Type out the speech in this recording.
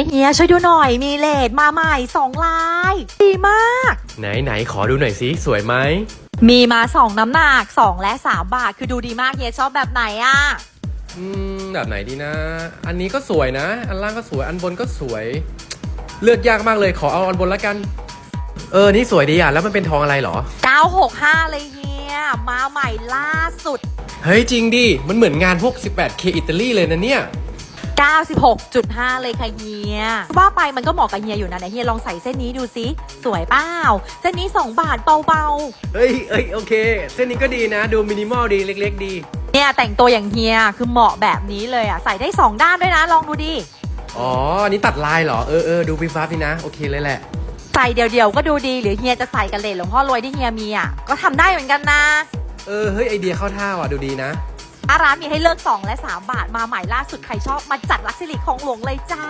ยเฮียช่วยดูหน่อยมีเลดมาใหม่สองลาย ดีมาก ไหนไหนขอดูหน่อยสิสวยไหมมีมาสองน้ำหนักสองและสามบาท คือดูดีมากเฮียชอบแบบไหนอะอืมแบบไหนดีนะ อันนี้ก็สวยนะ อันล่างก็สวยอันบนก็สวย เลือกยากมากเลยขอเอาอันบนแล้วกัน เออนี่สวยดีอะแล้วมันเป็นทองอะไรเหรอ 965 เลยเฮียมาใหม่ล่าสุด เฮ้ยจริงดิมันเหมือนงานพวก 18K อิตาลีเลยนะเนี่ย 96.5 เลยค่ะเฮียว่าไปมันก็เหมาะกับเฮียอยู่นะไหนเฮียลองใส่เส้นนี้ดูสิสวยเปล่าเส้นนี้ 2 บาทเบาเฮ้ยเอ้ยโอเค เส้นนี้ก็ดีนะ ดูมินิมอลดีเล็ก ๆ ดี ๆ เนี่ยแต่งตัวอย่างเฮียคือเหมาะแบบนี้เลยอะใส่ได้ 2 ด้านด้วยนะ ลองดูดิ อ๋อ อันนี้ตัดลายเหรอ เออเออดูวิบวับดีนะ โอเคเลยแหละ ใส่เดี่ยวๆก็ดูดีหรือเฮียจะใส่กันเลนหลวงพ่อรวยที่เฮียมีอะก็ทำได้เหมือนกันนะ เออ เฮ้ย ไอเดียเข้าท่าว่ะ ดูดีนะ ร้านมีให้เลือก 2 และ 3 บาทมาใหม่ล่าสุดใครชอบมาจัดลักซิลิของหลวงเลยจ้า